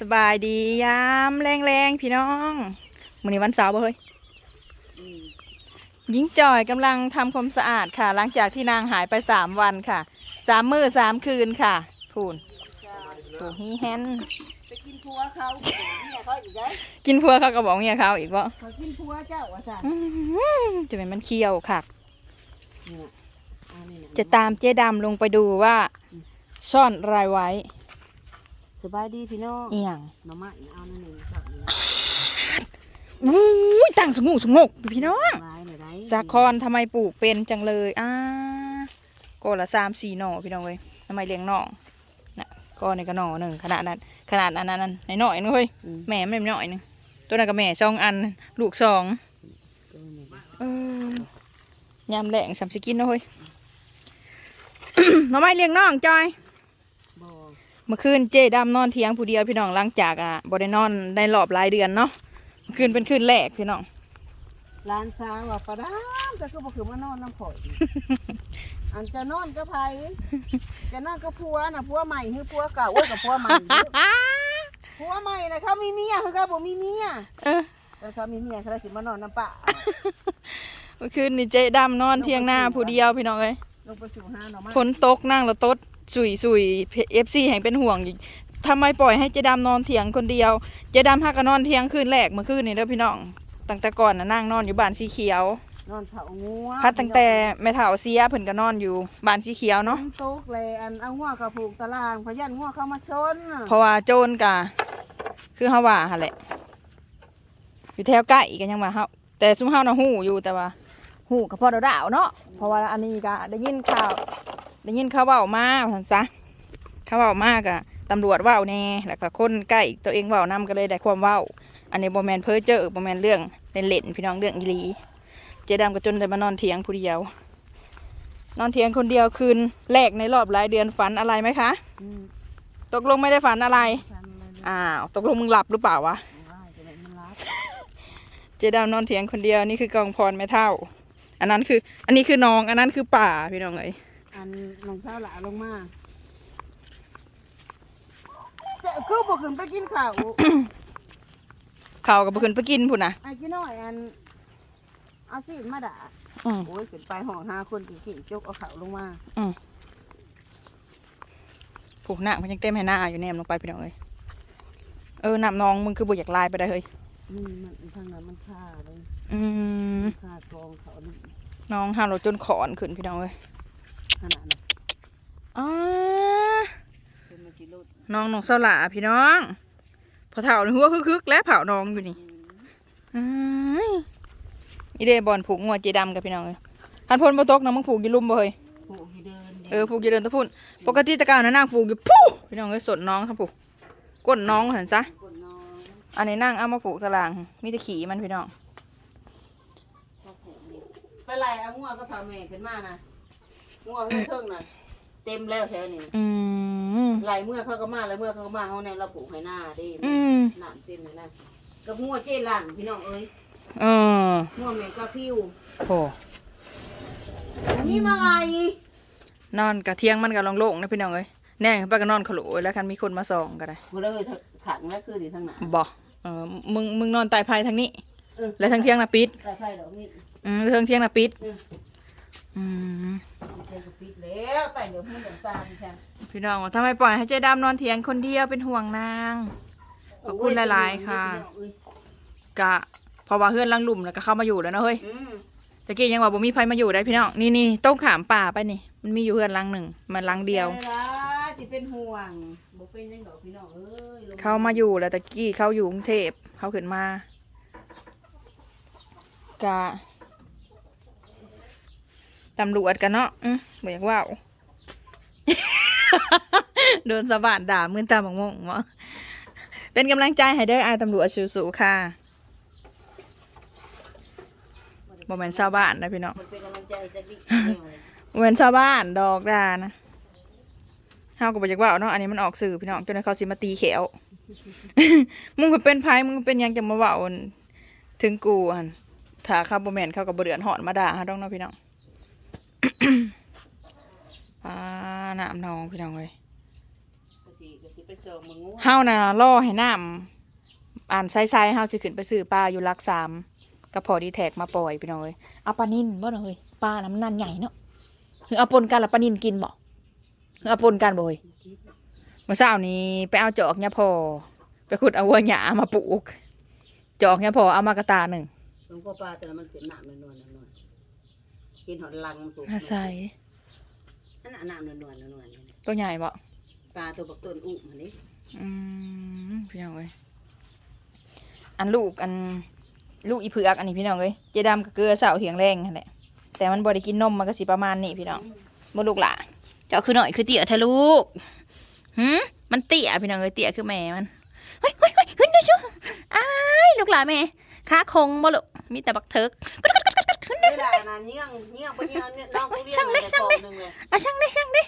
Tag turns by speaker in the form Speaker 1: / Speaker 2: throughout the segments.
Speaker 1: สบายดียามแรงๆพี่น้องมื้อนี้วันเสาร์บ่เฮ้ยหญิงจอยกำลังทำความสะอาดค่ะ หลังจากที่นางหายไปสามวันค่ะสามมื้อสามคืนค่ะพูนโอ้ฮีแฮน
Speaker 2: ไปกินพัวเขาเนี่ยเขาอีกได้
Speaker 1: กินพัวเขาก็บอกเมียเขาอีกว่า
Speaker 2: เขากินพัวเจ้าอะจ้ะ
Speaker 1: จะเป็นมันเคี้ยวค่ะ
Speaker 2: เนี่ยอันนี้น่
Speaker 1: จะตามเจ๊ดำลงไปดูว่า ซ่อนอะไรไว้
Speaker 2: สบายดีพี่น้อง
Speaker 1: อีหยัง
Speaker 2: หน่อไม้เอานั่นเองครับนี่
Speaker 1: อุ้ยตั้งสงกสงกอยู่พี่น้อง
Speaker 2: ลายหน่อยได้
Speaker 1: สาคอนทำไมปลูกเป็นจังเลยอ่าก็ละสามสี่หน่อพี่น้องเว้ยทำไมเลี้ยงหน่อนะก็ในกระหน่อหนึ่งขนาดนั้นขนาดอันนั้นในหน่อยนึงเฮ้ย
Speaker 2: อืม
Speaker 1: แม่ไม่หน่อยนึงตัวนั้นก็แม่สองอันลูกสอง
Speaker 2: ตัวนี้
Speaker 1: เออยามแหลงสามสิกินเนาะเฮ้ยหน่อไม้เลี้ยงน้องจอย
Speaker 2: บ่
Speaker 1: เมื่อคืนเจ๊ดำนอนเทียงผู้เดียวพี่น้องหลังจากอะบ่ได้นอนได้รอบหลายเดือนเนาะเมื่อคืนเป็นคืนแรกพี่น้อง
Speaker 2: ร้านสาวว่าปลาดามแต่ก็บ่คือมานอนน้ำข่อย อันจะนอนก็ไผจะนอนก็ผัวน่ะผัวใหม่คือผัวเก่าโอ้ยกับผัวใหม่เด้อผัวใหม่น่ะเขามีเมียคือเขาบ่มีเมีย
Speaker 1: เออ
Speaker 2: แต่เขามีเมียเขาเลยสิมานอนน้ำปะ
Speaker 1: เมื่อคืนนี่เจ๊ดำนอนเทียงหน้าผู้เดียวพี่น้องเอ้ย
Speaker 2: ลงไปสู่หาหน่อไม้
Speaker 1: ฝนตกนั่งแล้วตด สุยสุยเอฟซีแห่งเป็นห่วงอยู่ทำไมปล่อยให้เจ๊ดำนอนเถียงคนเดียว เจ๊ดำฮักก็นอนเที่ยงคืนแรกเมื่อคืนนี่เด้อพี่น้องตั้งแต่ก่อนนะนั่งนอนอยู่บ้านสีเขียว
Speaker 2: นอนเผางัว
Speaker 1: พัดตั้งแต่แม่เฒ่าเสียเพิ่นก็นอนอยู่บ้านสีเขียวเนาะ
Speaker 2: ฝนตกเลยอันเอางัวกับผูกตารางพยันงัวเข้ามาชน
Speaker 1: เพราะว่าโจรกะ คือเฮาว่าหั่นแหละ อยู่แถวใกล้กันยังว่าเฮาแต่ซุมเฮาน่ะฮู้อยู่แต่ว่าฮู้ก็พอดาวๆเนาะเพราะว่าอันนี้ก็ได้ยินข่าว ได้ยินเขาเว้ามาว่าซั่นซะเขาเว้ามากอะตำรวจเว้าแน่แล้วก็คนใกล้ตัวเองเว้านํก็เลยได้ความเว้าอันนี้บ่แมนเพ้อเจอบ่แมนเรื่องเล่นๆพี่น้องเรื่องอีลีเจดำก็จนได้มานอนเถียงผู้เดียว นอนเถียงคนเดียวคืนแรกในรอบหลายเดือนฝันอะไรไหมคะ ตกลงไม่ได้ฝันอะไรอ้าวตกลงมึงหลับหรือเปล่าวะ
Speaker 2: ว่าจด้มันรับ
Speaker 1: เจดำนอนเถียงคนเดียวนี่คือกองพรไม่เท่า อันนั้นคือ อันนี้คือน้องอันนั้นคือป่าพี่น้องเอ้ย
Speaker 2: อันรองเท้าหลาลงมาจะคือบอกขึ้นไปกินข้าว
Speaker 1: เขาวกับขึ้นไปกินพุ่นนะ
Speaker 2: ไอ้กี่น้อยอันเอาสิมาด่า
Speaker 1: อืม
Speaker 2: โอ้ยขึ้นไปห้องหาคนกี่ขี่จกเอาข้าวลงมา
Speaker 1: ผูกหน้ามันยังเต็มให้หน้าอยู่แนมลงไปพี่น้องเอ้ยเออน้ำน้องมึงคือบ่อยากลายไปได้เฮ้ย
Speaker 2: อืมมันทางนั้นมันฆ่าเลย
Speaker 1: อืม
Speaker 2: ฆ่ากองเขานี่
Speaker 1: น้องห้ารถจนขอนขึ้นพี่น้องเอ้ย
Speaker 2: ขนาดนั้น
Speaker 1: อ๋อ
Speaker 2: เป็นมาจิโรด
Speaker 1: น้องน้องเสาหลาพี่น้องพอเถ่าในหัวคึกๆแล้วเผาน้องอยู่นี่
Speaker 2: อืม
Speaker 1: อ้ายอีเดบอลผูกงัวเจดำกับพี่น้องเลยคันพลบ่ตกนะมึงผูกอยู่ลุมบ่เฮ้ย
Speaker 2: ผูกที่เดิน
Speaker 1: เออผูกอยู่เดินตะพุ่นปกติตะกร้าวนะนางผูกอยู่ปุ๊พี่น้องเอ้ยสนน้องทั้งผูกก้นน้องหันซะ
Speaker 2: กดนอน
Speaker 1: อันนี้นั่งเอามาผูกตารางมีแต่ขี่มันพี่น้อง
Speaker 2: ก็ผูกนี่ไปไล่เอางัวก็พาแม่ขึ้นมานะ งัวเพิ่งเทิงน่ะเต็มแล้วแถวนี้
Speaker 1: อืม
Speaker 2: ไล่เมื่อเขาก็มาไล่เมื่อเขาก็มาเขาในเราปลูกให้หน้าดิ
Speaker 1: อืม
Speaker 2: หนามเต็มเลยนะกับงัวเจ๊หลังพี่น้องเอ้ย
Speaker 1: เออ
Speaker 2: งัวแม่ก็พิว
Speaker 1: โห
Speaker 2: อันนี้มาไล่
Speaker 1: นอนกะเที่ยงมันกะลงโล่งๆนะพี่น้องเอ้ยแน่ไปก็นอนขลุยแล้วคันมีคนมาส่องก็ได้
Speaker 2: มันเลยขังแล้วคือดีทางหนา
Speaker 1: บ่เออมึงมึงนอนใต้ไผ่ทางนี้
Speaker 2: เออ
Speaker 1: แล้วทางเที่ยงน่ะปิด
Speaker 2: ไก่ไผ่ดอกนี้
Speaker 1: อืมแล้วทางเที่ยงน่ะปิด
Speaker 2: เออ
Speaker 1: อืม
Speaker 2: ไก่ก็ปิดแล้วไต่เดี๋ยวมันเดินตามดิฉัน
Speaker 1: พี่น้องทำไมปล่อยให้เจ๊ดำนอนเถียงคนเดียวเป็นห่วงนาง ขอบคุณหลายๆค่ะ กะเพอว่าเพื่อนลังหลุมแล้วก็เข้ามาอยู่แล้วเนาะเฮ้ย
Speaker 2: อืม
Speaker 1: ตะกี้ยังว่าบ่มีไผมาอยู่ได้พี่น้องนี่นี่ต้องขามป่าไปนี่มันมีอยู่เพื่อนลังหนึ่งมันลังเดียว
Speaker 2: ใจร้ายที่เป็นห่วงบ่เป็นยังดอกพี่น้องเอ้ยลง
Speaker 1: เขามาอยู่แล้วตะกี้เขาอยู่กรุงเทพเขาขึ้นมา กะ ตำรวจกันเนาะอืมบ่อยากว่าโดนสะบานด่ามือตาบังมงวะเป็นกำลังใจให้เด้ออายตำรวจสู้ๆค่ะบ่แม่นชาวบ้านนะพี่น้อง
Speaker 2: มันเป็นกำลังใจจากดิ
Speaker 1: เหมือนชาวบ้านดอกดานะเฮาก็บ่อยากว่าเนาะอันนี้มันออกสื่อพี่น้องจนเขาสิมาตีแขวมึงก็เป็นไผมึงก็เป็นยังจะมาเว้าถึงกูอันถ้าเขาบ่แม่นเขาก็บ่เดือดร้อนมาด่าเฮาดอกเนาะพี่น้อง อ่าน้ำนองพี่น้องเอ้ย
Speaker 2: สิก็สิไปส่งมึงงู
Speaker 1: เฮาน่ะล่อให้น้ำอ่านไซๆเฮาสิขึ้นไปซื้อปลาอยู่หลักสามก็พอดีแท็กมาปล่อยพี่น้องเอ้ยเอาปลานิ่นบ่เนาะเฮ้ยปลาน้ำนันใหญ่เนาะหรือเอาปนกันแล้วปลานิ่นกินบ่หรือเอาปนกันบ่เฮ้ยเมื่อเช้านี้ไปเอาจอกเนี่ยพอไปขุดเอาวัวหยามาปลูก จอกเนี่ยพอเอามากระตาหนึ่ง
Speaker 2: หลวงพ่อปลาแต่ละมันเป็นน้ำนวลๆนวลๆ กินหอดลังมันปลูก
Speaker 1: อาศัย
Speaker 2: นั่นน่ะน้ำนวลๆนวลๆนี่
Speaker 1: ตัวใหญ่บ่
Speaker 2: ปลาตัวบักต้นอุ้มอันนี้
Speaker 1: อืมพี่น้องเอ้ยอันลูกอันลูกอีเผือกอันนี้พี่น้องเอ้ยเจดำกับเกลือเสาเหียงแรงนั่นแหละแต่มันบ่ได้กินนมมันก็สิประมาณนี้พี่น้องบ่ลูกหล่ะเจ้าคือหน่อยคือเตี้ยทะลูกหืมมันเตี้ยพี่น้องเอ้ยเตี้ยคือแม่มันเฮ้ยเฮ้ยเฮ้ยเฮ้ยนะชูอ้ายลูกหล่ะแม่ขาคงบ่ลูกมีแต่บักเถิก
Speaker 2: เวลานั้นเงี้ยงเงี้ยงไปเงี้ยงเนี่ยน้องกูเรียนเลยคลองหนึ่งเลย
Speaker 1: อะช่างได้ช่างได้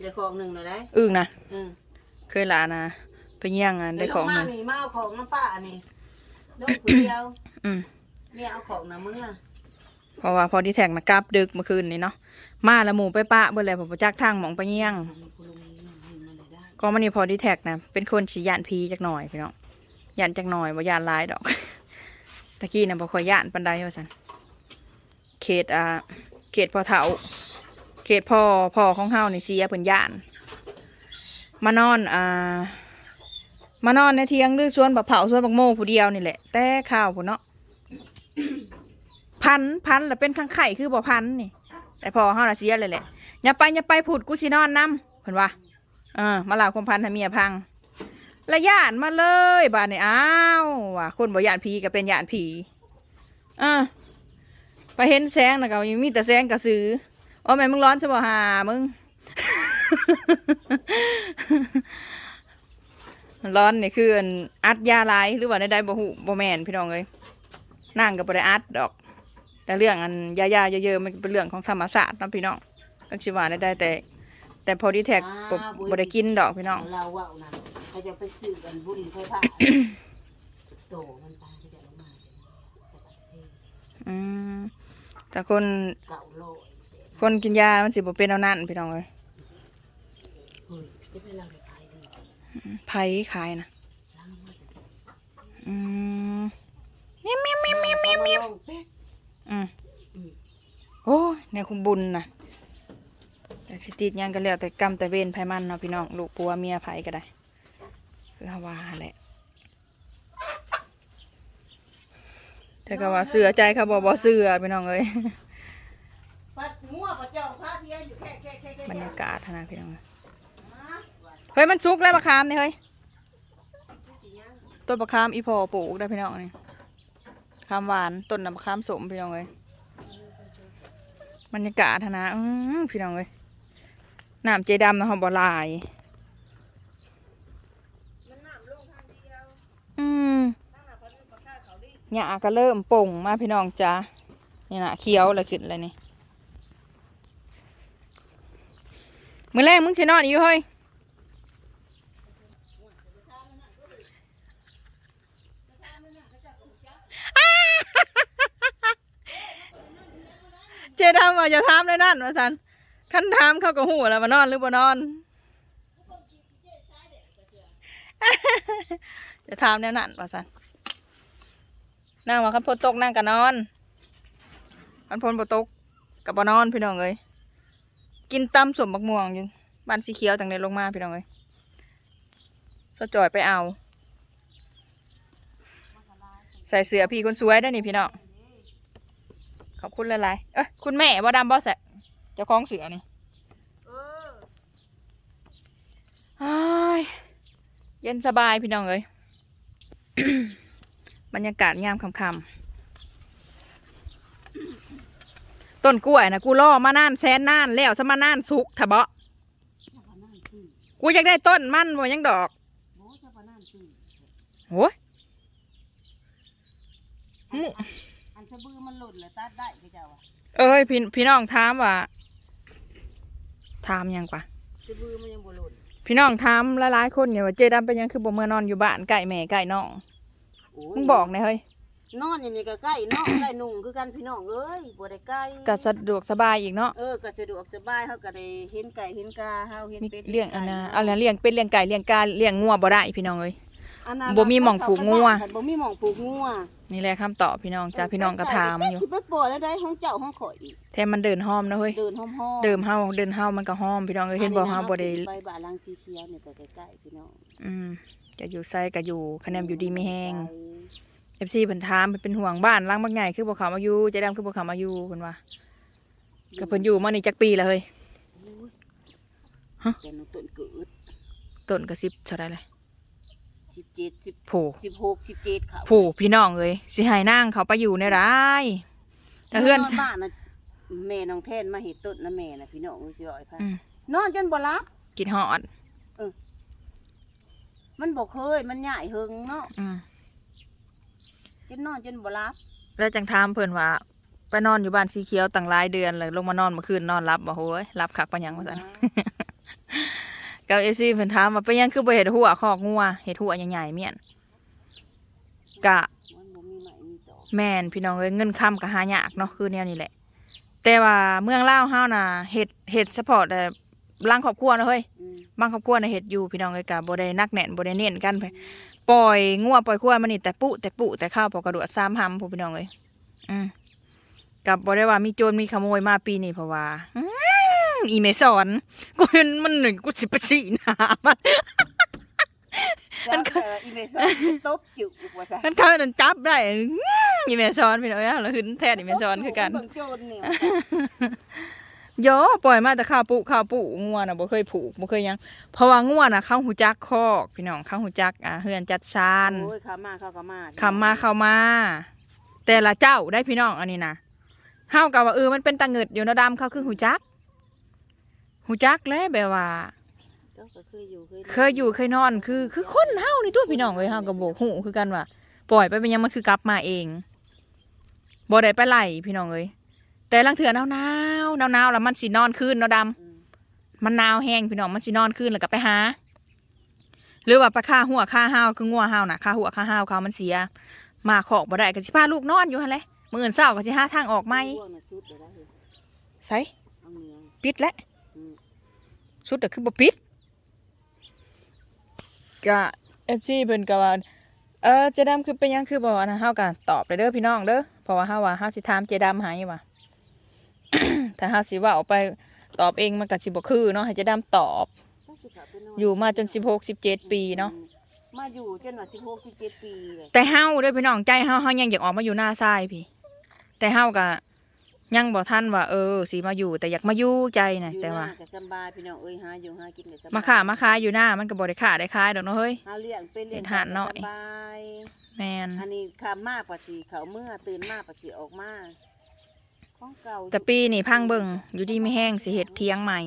Speaker 2: เลยคลองหนึ่งเลยได้
Speaker 1: อึ้งนะ
Speaker 2: อืม
Speaker 1: เคยหลานะไปเยี่ยงอันได้ของ
Speaker 2: มา
Speaker 1: มัน
Speaker 2: นี่มาเอาของน้ำป้านี่น้องคนเดียว
Speaker 1: อืม
Speaker 2: เนี่ยเอาของน้ำมึงอะ
Speaker 1: เพราะว่าพอที่แท็กนะกลับดึกเมื่อคืนนี้เนาะมาแล้วหมูไปปะเบิ่เลยผมจักทางหมองไปเยี่ยง
Speaker 2: คุณลุงนี่มันมาเลยได้
Speaker 1: ก็มันนี่พอที่แท็กนะเป็นคนฉียานพีจักหน่อยพี่น้องยานจักหน่อยบ่ยานหลายดอก ตะกี้นะบ่ค่อยยานปันไดว่าซั่นเขตอ่าเขตพ่อเฒ่าเขตพ่อพ่อของเฮานี่เสียเพิ่นย่าน มานอนอ่ามานอนในเทียงหรือสวนบักเผาสวนบักโมผู้เดียวนี่แหละ แต่ข้าวผู้เนาะพันพันแล้วเป็นข้างไข่คือบ่พันนี่ แต่พอเฮาน่ะเสียเลยแหละอย่าไปอย่าไปพูดกูสินอนนํเพิ่นว่าเออมาลาความพันให้เมียพัง ละย่านมาเลยบาดนี้อ้าวว่าคนบ่ย่านผีก็เป็นย่านผีเออไปเห็นแสงน่ะก็มีแต่แสงกระสือโอ้แม่มึงร้อนใช่บ่หามึงร้อนนี่คืออันอัดยาหลายหรือว่าได้ๆบ่ฮู้บ่แม่นพี่น้องเอ้ยนั่งก็บ่ได้อัดดอก แต่เรื่องอันยาๆเยอะๆมันเป็นเรื่องของธรรมศาสตร์เนาะพี่น้องก็คิดว่าได้ได้แต่ แต่พอดีแท็กบ่บ่ได้กินดอกพี่น้อง
Speaker 2: เราว่านั่นเขาจะไปซื้อกันบุญไฟผ้าโตมันตายเขาจะลงมา
Speaker 1: อืมแต่คน
Speaker 2: เก่าโล
Speaker 1: คนกินยา มันสิบ่เป็นเอานั่นพี่น้องเอ้ย
Speaker 2: เฮ้ยจะเป็นเราขายดี
Speaker 1: ไผขายนะ
Speaker 2: ล้างมือ
Speaker 1: อืมเมียวเมียวเมียวเมียวเมียวเมียว
Speaker 2: เป๊ะ
Speaker 1: อืมโอ้ยเนี่ยคุณบุญนะแต่สิติดหยังกันแล้วแต่กรรมแต่เวรไผมันเนาะพี่น้องลูกปัวเมียไผก็ได้ คือฮาว่าแหละแต่ก็ว่าเสือใจเขาบอกบ่เสือพี่น้องเอ้ย
Speaker 2: ปัดงัวปัดเจ้าพระเทียนอยู่แค่แค่แค่แค่
Speaker 1: บรรยากาศนะพี่น้องเฮ้ยมันสุกแล้วมะขามนี่เฮ้ย
Speaker 2: สิยัง
Speaker 1: ต้นมะขามอีพอปลูกได้พี่น้องนี่ขามหวานต้นน้ำมะขามสมพี่น้องเอ้ยบรรยากาศนะอือพี่น้องเอ้ยน้ำเจดำนะหอมบหลาย
Speaker 2: มันน้ำลงทางเดียว
Speaker 1: อืม
Speaker 2: ทางหน้าพันธุ์ปลาข้าเขาดิ
Speaker 1: หญ้าก็เริ่มป่งมาพี่น้องจ้านี่นะเขียวลยขึ้นเลยนี่มือแรกมึงสินอนอยู่เฮ้ยเจดำว่าอย่าถามเลยนั่นว่าสันขั้นถามเขาก็หูแล้วมานอนหรือบ่นอนจะถามแนวนั้นว่าสัน นั่งว่าคันพนตกนั่งก็นอนคันพนบ่ตกกับบ่นอนพี่น้องเอ้ยกินตำสมบักม่วงอยู่บ้านสีเขียวจังไดลงมาพี่น้องเอ้ยสะจอยไปเอา ใส่เสื้อพี่คนสวยได้นี่พี่น้องขอบคุณหลายๆเอ้ยคุณแม่บ่ดำบ่แสะเจ้าของเสือนี่
Speaker 2: เออ
Speaker 1: อ้ายเย็นสบายพี่น้องเอ้ย บรรยากาศยามค่ำๆต้นกล้วยนะกูล่อมานานแสนนานแล้วสมานานสุกทะเบาะ
Speaker 2: เจ้าปานั่นตื่น
Speaker 1: กูอยากได้ต้นมันบ่ยังดอก
Speaker 2: โอ้เจ้าปานั่นตื่น
Speaker 1: โอ้ย
Speaker 2: อัน
Speaker 1: หมู่
Speaker 2: อันอันสะบือมันหล่นเลยตัดได้ก็เจ้าอะ
Speaker 1: เอ้ยพี่พี่น้องถามว่าถามหยังกว่า
Speaker 2: สะบือมันยังบ่หล่น
Speaker 1: พี่น้องถามหลายๆคนเนี่ยว่าเจดำเป็นหยังคือบ่เมื่อนอนอยู่บ้านไก่แม่ไก่น้อง
Speaker 2: โอ้ย
Speaker 1: มึงบอกหนะเฮ้ย
Speaker 2: นอนอย่างนี้ก็ใกล้เนาะใกล้นุ่งคือกันพี่น้องเอ้ยบ่ได้ใกล้
Speaker 1: ก็สะดวกสบายอีกเนาะ
Speaker 2: เออก็สะดวกสบายเฮาก็ได้เห็นไก่เห็นกาเฮาเห็น
Speaker 1: มี
Speaker 2: เป็ด
Speaker 1: เลี้ยงอันนะ
Speaker 2: ห็ไก่
Speaker 1: เอาแล้วเลี้ยงเป็ดเลี้ยงไก่เลี้ยงกาเลี้ยงงัวบ่ได้พี่น้องเอ้ย
Speaker 2: อันนั้น
Speaker 1: บ่มีหม้องผูกงัว
Speaker 2: บ่มีหม่องผูกงัว
Speaker 1: นี่แหละคำตอบพี่น้องจ้าพี่น้องก็ถามอยู่
Speaker 2: สิไปปล่อยแล้วได้ของเจ้าของข่อยอีก
Speaker 1: แถมมันเดินห้อมนะเฮ้ย
Speaker 2: เดินหอมๆ
Speaker 1: เดิมเฮาเดินเฮามันก็ห้อมพี่น้องเอ้ยเห็นบ่เฮาบ่ได้
Speaker 2: ไปบ้านหลังสีเขียวเนี่ยก็ใกล้ๆพี่น้อง
Speaker 1: อืม จะอยู่ไสก็อยู่คะแนนอยู่ดีไม่แห้ง
Speaker 2: ไป
Speaker 1: FC เพิ่นถามเพิ่นเป็นห่วงบ้านหล้างบักใหญ่คือบ่เข้ามาอยู่ใจดำคือบ่เข้ามาอยู่เพิ่นว่าก็เพิ่นอยู่มานี่จักปีแล้วเฮ้ยฮะ
Speaker 2: แต่หนูต้นเกิด
Speaker 1: ต้นก็10เท่าใดเลย
Speaker 2: สิบเจ็ดสิบ
Speaker 1: โผ
Speaker 2: สิบหกสิบเจ็ดเขา
Speaker 1: ผู้พี่น้องเอ้ยสิให้นางเขาไปอยู่ในร้ายแต่เฮือน
Speaker 2: นบ้านนะแม่น้องแทนมาเห็ดต้นนะแม่นะพี่น้องเอ้ยสิบอกให้พัง
Speaker 1: อืม
Speaker 2: นอนจนบ่รับ
Speaker 1: กินฮอด
Speaker 2: มันบ่เคยมันใหญ่เฮิงเนาะ
Speaker 1: อืม
Speaker 2: จนนอนจนบ่รับ
Speaker 1: แล้วจังถามเพิ่นว่า ไปนอนอยู่บ้านสีเขียวตั้งหลายเดือนเลยลงมานอนเมื่อคืนนอนรับบ่โหยรับคักปานหยังว่าซั่นกับ FC เพิ่นถามว่าไปหยังคือบ่เฮ็ดหัวคอกงัวเฮ็ดหัวใหญ่ๆเมียนกะ
Speaker 2: มันบ่มีไม้มีตอก
Speaker 1: แม่นพี่น้องเอ้ยเงินค้ำก็หายากเนาะคือแนวนี้แหละ แต่ว่าเมืองลาวเฮาน่ะเฮ็ดเฮ็ดเฉพาะแต่ร่างครอบครัวนะเฮ้ย
Speaker 2: อืม
Speaker 1: บางครอบครัวน่ะเฮ็ดอยู่พี่น้องเอ้ยก็บ่ได้นักแน่นบ่ได้เน้นกันไปปล่อยงัวปล่อยควายมานี่แต่ปุแต่ปุแต่ข้าวปอกกระโดดซ้ำหำผู้พี่น้องเอ้ยอืมกับบ่ได้ว่ามีโจรมีขโมยมาปีนี้เพราะว่าอืมอีเมสอนกูเห็นมันหนึ่งกูสิไปชี้หน้ามัน
Speaker 2: แล้วแต่อีเมซอนตบจุกว่าซะ
Speaker 1: มันเข้านั่นจับได้อื้ออีเมสอนพี่น้องเอ้ยแล้วหึนแท้อีเมสอนคือกัน
Speaker 2: เบิ่งโจรเนี่ ย
Speaker 1: โยปล่อยมาแต่ข้าวปุข้าวปุงัวน่ะบ่เคยผูกบ่เคยหยังเพราะว่างัวน่ะเข้าหูจักคอกพี่น้องเข้าหูจักอ่าเฮือนจัดซาน
Speaker 2: โอ้ยขามาเข้าก็มา
Speaker 1: คำมาเข้ามา แต่ละเจ้าได้พี่น้องอันนี้นะเฮากับว่าเออมันเป็นตะเงิดอยู่เนาะดำเขาคือหูจักหูจักแล้วแบบว่า
Speaker 2: เจ้าก็เคยอยู่
Speaker 1: เคยอยู่เคยนอนคือคือคนเฮานี่ตัวพี่น้องเอ้ยเฮาก็บอกหูคือกันว่าปล่อยไปเป็นหยังมันคือกลับมาเองบ่ได้ไปไล่พี่น้องเอ้ยแต่ลังเถื่อหนาวหนาว หนาวหนาวๆแล้วมันสินอนคืนเนาะดำ
Speaker 2: อืม
Speaker 1: มันหนาวแห้งพี่น้องมันสินอนคืนแล้วก็ไปหา หรือว่าไปฆ่าหัวฆ่าห้าวคืองัวห้าวน่ะฆ่าหัวฆ่าห้าวเขามันเสีย มาขอกบ่ได้ก็สิพาลูกนอนอยู่หั่นแหละมื้ออื่นเช้าก็สิหาทางออกใหม่
Speaker 2: พวกน่ะชุดเดี๋ยวได้เลย
Speaker 1: ไส
Speaker 2: เอาเมือง
Speaker 1: ปิดแล้ว
Speaker 2: อืม
Speaker 1: สุดก็คือบ่ปิดก็ FC เพิ่นก็ว่าเออเจดํคือเป็นหยังคือบ่ว่านะเฮาก็ตอบเลยเด้อพี่น้องเด้อเพราะว่าเฮาว่าเฮาสิถามเจดํให้ว่า ถ้าเฮาสิเว้าไปตอบเองมันก็สิบ่คือเนาะให้เจดํตอบ
Speaker 2: ต้องสิเข้าไปนน
Speaker 1: อยู่มาจน 16 17 ปีเนาะ
Speaker 2: มาอยู่จนว่าสิบหกสิบเจ็ดปีเลย
Speaker 1: แต่เฮาเด้อพี่น้องใจเฮาเฮายังอยากออกมาอยู่หน้าทรายพี่ แต่เฮาก็ยังบ่ทันว่า เออสิมาอยู่ แต่อยากมาอยู่ใจนะ
Speaker 2: อยู่
Speaker 1: แต่ว่า
Speaker 2: หน้ก็สำบายพี่น้องเอ้ยหาอยู่หากินก็สบาย
Speaker 1: มาขามาขายอยู่หน้ามันก็บ่ได้ขาได้ขายดอกเนาะเฮ้ย
Speaker 2: หาเลี้ยงเป็นเลี้ยง
Speaker 1: เฮ็ดหาดน้อย
Speaker 2: สบาย
Speaker 1: แม่น
Speaker 2: อันนี้คำมากกว่าสิเขาเมื่อตื่นมากกว่าสิออกมาของเก่า
Speaker 1: แต่ปีนี้พังเบิ่งอยู่ดีไม่แห้งสิเฮ็ดเทียงใหม่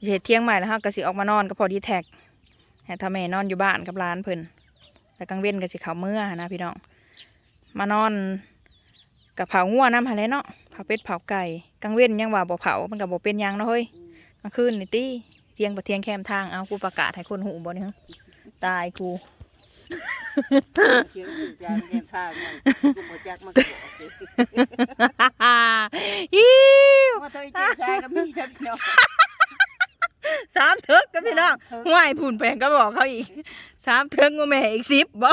Speaker 1: สิเฮ็ดเทียงใหม่แล้วเฮาก็สิออกมานอนก็พอดีแท็กให้ถ้าแม่นอนอยู่บ้านกับหลานเพิ่นแล้วกลางเว้นก็สิเข้าเมื่อหั้นนะพี่น้องมานอนกับเผางัวน้ำหั่นแหละเนาะเผาเป็ดเผาไก่กลางเว้นยังว่าบ่เผามันก็บ่เป็นหยังเนาะเฮ้ย
Speaker 2: อืม
Speaker 1: กลางคืนนี่ติเที่ยงบ่เที่ยงแคมทางเอากูประกาศให้คนหูบ่นี่ฮะตายกู
Speaker 2: เสียงตื่นใจเรียนทางมันกูบ่จักมันก็บอกสิ
Speaker 1: อิ้ว
Speaker 2: ว่าเธอเจ๊ชายก็มีกันเนาะ
Speaker 1: สามเถิกกับพี่น้อง
Speaker 2: เถิก
Speaker 1: ห่วยผุ่นแพงก็บอกเขาอีกสามเถิกงูแม่อีกสิบบ่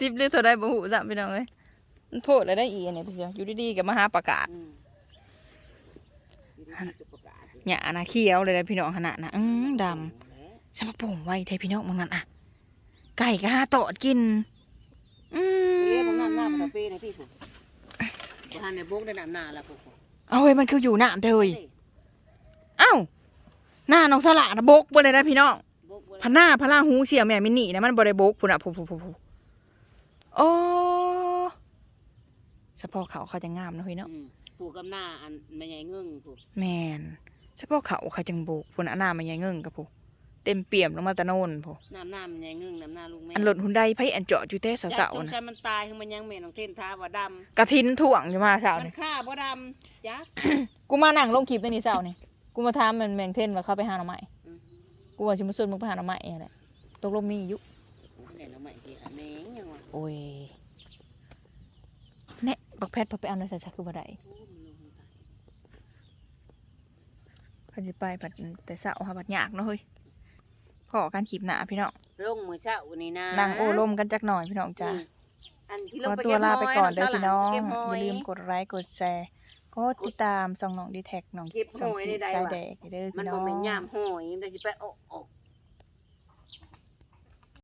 Speaker 1: สิบหรือเท่าใดบ่ฮู้ซ้ำพี่น้องเอ้ยมันโพดแล้วได้อีอันนี้พี่เสียอยู่ดีๆก็มาหาประกาศ
Speaker 2: อืมอยู่ดีๆก็ประกาศ
Speaker 1: หญ้าน่ะเขียวเลยนะพี่น้องขนาดน่ะอื้อดำสมโป่งไว้แท้พี่น้องมึงนั่นอะ ไก่ก็หาตอดกิน อืม
Speaker 2: เรียกของน้ำหน้าปลาเป้นะพี่ผมบ่ทันได้บกได้น้ำหน้าแล้วพวกผม
Speaker 1: เอาเฮ้ยมันคืออยู่น้ำแต่เฮ้ยเอ้าหน้าน้องสละนะบกบ่เลยนะพี่น้อง
Speaker 2: บกบ่
Speaker 1: พะหน้าพะล่าหูเสียแม่มินนี่นะมันบ่ได้บกพุ่นอะผู้ผู้ผู้ผู้โอ้สะโพกเขาเขาจะงามเนาะเฮ้ยเนาะ
Speaker 2: อืมปลูกกับหน้าอันแม่ใหญ่เงิ่งผู้
Speaker 1: แมนสะโพกเขาเขาจังบกพุ่นอะหน้ามันใหญ่เงิ่งกับผู้ เต็มเปี่ยมลงมาแตะโนนผู้
Speaker 2: น้ำหน้าแม่ใหญ่เงิ่งน้ำหน้าลูกแม่
Speaker 1: อันหล่นหุ่นใดไผอันเจาะอยู่แต่เสา
Speaker 2: จัก
Speaker 1: ๆ
Speaker 2: จน
Speaker 1: นะ
Speaker 2: ใจมันตายคือมันยังแม่น้องเทนท้าว่าด
Speaker 1: กระทินถ่วงอยู่มาเสาำ
Speaker 2: มัน
Speaker 1: นี่
Speaker 2: ฆ่าบ่ดำจัก
Speaker 1: กูมานั่งลงคลิปในนี้เสานี่กูมาถามมันแมงเทนว่าเขาไปหาหน่อไม้
Speaker 2: อืม
Speaker 1: กูว่าสิมาชวนมึงไปหาหน่อไม้แหละตกลงมีอยู่
Speaker 2: โอ้ยแม่น้องใหม่สิหาแหนงยังวะ
Speaker 1: โอ้ยบักแพทย์พอไปเอาในใส่ชักคือบ่ได้เขาสิไปบัดแต่เช้าหาบัดยากเนาะเฮ้ย พอกันขีบหน้าพี่น้อง
Speaker 2: ลงมือเช้านี่นะ
Speaker 1: นั่งโอ้ลมกันจักหน่อยพี่น้องจ้า
Speaker 2: อืมอันที่
Speaker 1: ข
Speaker 2: ลง
Speaker 1: อ
Speaker 2: ไป
Speaker 1: ตัวลาไปก่อนเด้อ
Speaker 2: เก็
Speaker 1: พี่
Speaker 2: บห
Speaker 1: น้อง
Speaker 2: เก็บห
Speaker 1: อย่าลืมกดไลค์กดแชร์กดติดตามส่องน้องดีแท็กน้อง
Speaker 2: เก็บ
Speaker 1: ส่อง
Speaker 2: หอย
Speaker 1: กี
Speaker 2: ได้
Speaker 1: สาย
Speaker 2: ว่ะ
Speaker 1: แดกเด้อ
Speaker 2: มัน
Speaker 1: พี่น้
Speaker 2: บ่
Speaker 1: อง
Speaker 2: แม่นยามหอยมันสิไปออกออก